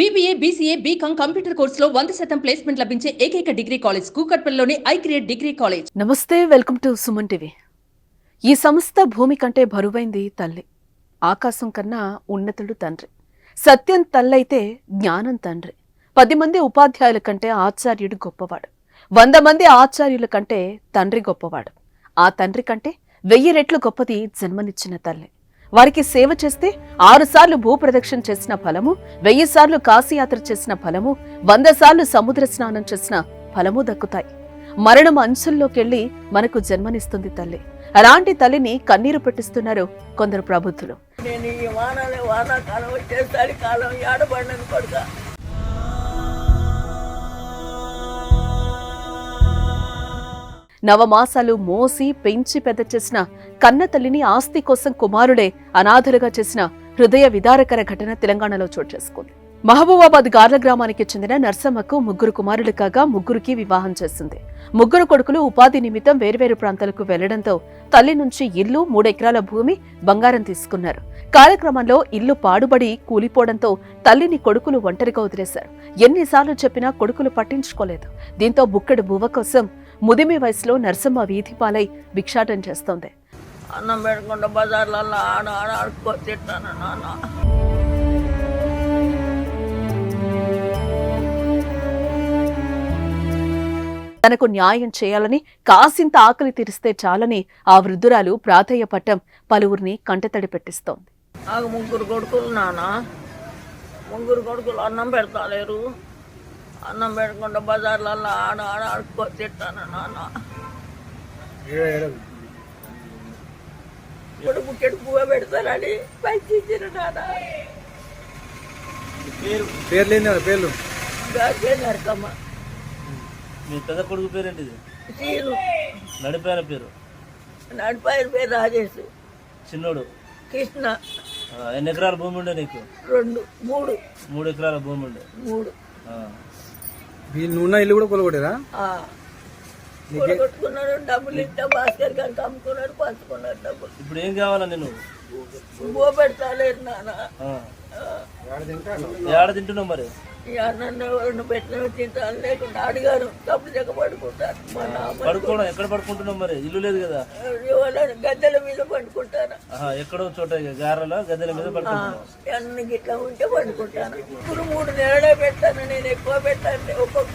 BBA BCA BCom computer కోర్సులో వంద శాతం ప్లేస్మెంట్ లభించే ఏకైక డిగ్రీ కాలేజ్ కూకట్పల్లిలోని ఐ క్రియేట్ డిగ్రీ కాలేజ్ నమస్తే వెల్కమ్ టు సుమన్ టీవీ. ఈ సంస్థ భూమి కంటే బరువైంది తల్లి. ఆకాశం కన్నా ఉన్నతుడు తండ్రి. సత్యం తల్లైతే జ్ఞానం తండ్రి. పది మంది ఉపాధ్యాయుల కంటే ఆచార్యుడు గొప్పవాడు. వంద మంది ఆచార్యుల కంటే తండ్రి గొప్పవాడు. ఆ తండ్రి కంటే వెయ్యి రెట్లు గొప్పది జన్మనిచ్చిన తల్లి. వారికి సేవ చేస్తే ఆరుసార్లు భూప్రదక్షిణ చేసిన ఫలము వెయ్యి సార్లు కాశీయాత్ర చేసిన ఫలము వంద సార్లు సముద్ర స్నానం చేసిన ఫలము దక్కుతాయి. మరణం అంచుల్లోకెళ్ళి మనకు జన్మనిస్తుంది తల్లి. అలాంటి తల్లిని కన్నీరు పెట్టిస్తున్నారు కొందరు ప్రబుద్ధులు నేను ఈ వానాకాలం వచ్చేసరి కాలం కొడుక. నవమాసాలు మోసి పెంచి పెద్ద చేసిన కన్న తల్లిని ఆస్తి కోసం కుమారుడే అనాథలుగా చేసిన హృదయ విదారకర ఘటన తెలంగాణలో చోటు చేసుకుంది. మహబూబాబాద్ గార్ల గ్రామానికి చెందిన నర్సమ్మకు ముగ్గురు కుమారులు కాగా ముగ్గురికి వివాహం చేసింది. ముగ్గురు కొడుకులు ఉపాధి నిమిత్తం వేర్వేరు ప్రాంతాలకు వెళ్ళడంతో తల్లి నుంచి ఇల్లు మూడెకరాల భూమి బంగారం తీసుకున్నారు. కాలక్రమంలో ఇల్లు పాడుబడి కూలిపోవడంతో తల్లిని కొడుకులు ఒంటరిగా వదిలేశారు. ఎన్నిసార్లు చెప్పినా కొడుకులు పట్టించుకోలేదు. దీంతో బుక్కెడు బువ్వ కోసం ముదిమి వయసులో నర్సమ్మ వీధి పాలై భిక్షాటం చేస్తోంది. అన్నం బజార్లలో ఆడ ఆడ తనకు న్యాయం చేయాలని కాసింత ఆకలి తీరిస్తే చాలని ఆ వృద్ధురాలు ప్రాధేయపట్టం పలువురిని కంటతడి పెట్టిస్తోంది. ముగ్గురు కొడుకులు నాన్న ముగ్గురు కొడుకులు అన్నం పెడతాలేరు. అన్నం పెట్టకుండా బజార్లలో ఆడ ఆడ ఆడుకో తిట్టాను నాన్న బుక్కెడు పువ్వు పెడతారని పైకి ఇచ్చిన నాన్న పేర్లు పేర్లు? గాకే నరకమ్మ. మీ పెద్ద కొడుకు పేరేంటిది? సీను నడిపాయన పేరు. నడిపాయన పేరు రాజేష్. చిన్నోడు. కృష్ణ. ఎన్ని ఎకరాల భూమి ఉండే నీకు? రెండు మూడు. మూడు ఎకరాల భూమి ఉండే. మూడు. ఆ. వీళ్ళు ఉన్న ఇల్లు కూడా కొలగొట్టేదా ఆ. కొట్టుకున్నాడు డబ్బులు ఇస్తే భాస్కర్ గారికి అమ్ముకున్నాడు పంచుకున్నాడు డబ్బులు. ఇప్పుడు ఏం కావాలా నేను బో పెడతాలేరు నాన్న. ఆ. ఏడ తింటున్నావు మరి? ఈ అన్నం ఎవరిని పెట్టిన తింటాను లేకుండా చెక్క పడుకుంటాను మా నాన్న పడుకోవడం ఎక్కడ పడుకుంటున్నావు మరి? ఇల్లు లేదు కదా. గద్దెల మీద పండుకుంటాను ఎక్కడో చోట గారెల గద్దెల మీద పడుకుంటున్నావు. అన్ని గిట్లా ఉంటే పండుకుంటాను. ఇప్పుడు మూడు నెలలే పెట్టాను నేను ఎక్కువ పెట్టాను ఒక్కొక్క